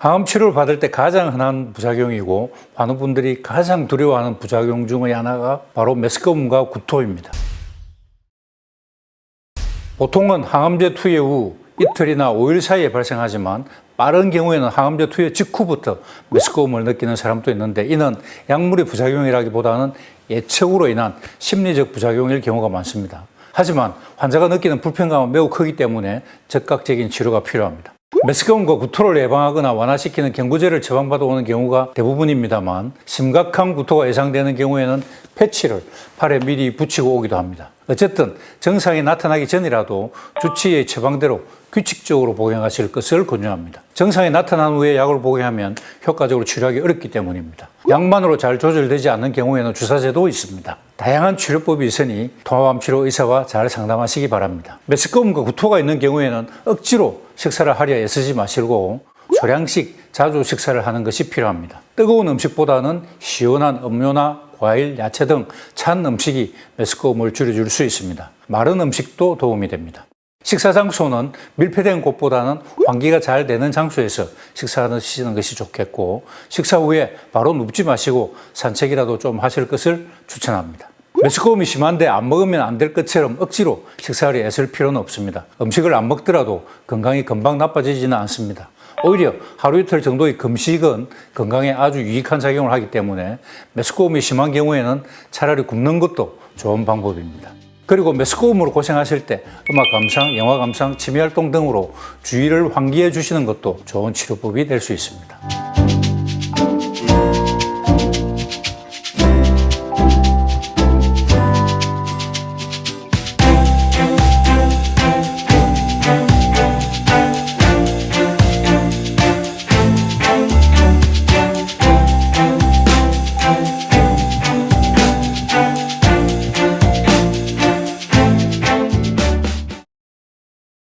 항암 치료를 받을 때 가장 흔한 부작용이고 많은 분들이 가장 두려워하는 부작용 중의 하나가 바로 메스꺼움과 구토입니다. 보통은 항암제 투여 후 이틀이나 5일 사이에 발생하지만 빠른 경우에는 항암제 투여 직후부터 메스꺼움을 느끼는 사람도 있는데 이는 약물의 부작용이라기보다는 예측으로 인한 심리적 부작용일 경우가 많습니다. 하지만 환자가 느끼는 불편감은 매우 크기 때문에 적극적인 치료가 필요합니다. 메스꺼움과 구토를 예방하거나 완화시키는 경구제를 처방받아 오는 경우가 대부분입니다만 심각한 구토가 예상되는 경우에는 패치를 팔에 미리 붙이고 오기도 합니다. 어쨌든 증상이 나타나기 전이라도 주치의의 처방대로 규칙적으로 복용하실 것을 권유합니다. 증상이 나타난 후에 약을 복용하면 효과적으로 치료하기 어렵기 때문입니다. 약만으로 잘 조절되지 않는 경우에는 주사제도 있습니다. 다양한 치료법이 있으니 통합암 치료 의사와 잘 상담하시기 바랍니다. 메스꺼움과 구토가 있는 경우에는 억지로 식사를 하려 애쓰지 마시고 소량씩 자주 식사를 하는 것이 필요합니다. 뜨거운 음식보다는 시원한 음료나 과일, 야채 등 찬 음식이 메스꺼움을 줄여줄 수 있습니다. 마른 음식도 도움이 됩니다. 식사 장소는 밀폐된 곳보다는 환기가 잘 되는 장소에서 식사하시는 것이 좋겠고 식사 후에 바로 눕지 마시고 산책이라도 좀 하실 것을 추천합니다. 메스꺼움이 심한데 안 먹으면 안 될 것처럼 억지로 식사를 애쓸 필요는 없습니다. 음식을 안 먹더라도 건강이 금방 나빠지지는 않습니다. 오히려 하루 이틀 정도의 금식은 건강에 아주 유익한 작용을 하기 때문에 메스꺼움이 심한 경우에는 차라리 굶는 것도 좋은 방법입니다. 그리고 메스꺼움으로 고생하실 때 음악 감상, 영화 감상, 취미 활동 등으로 주의를 환기해 주시는 것도 좋은 치료법이 될 수 있습니다.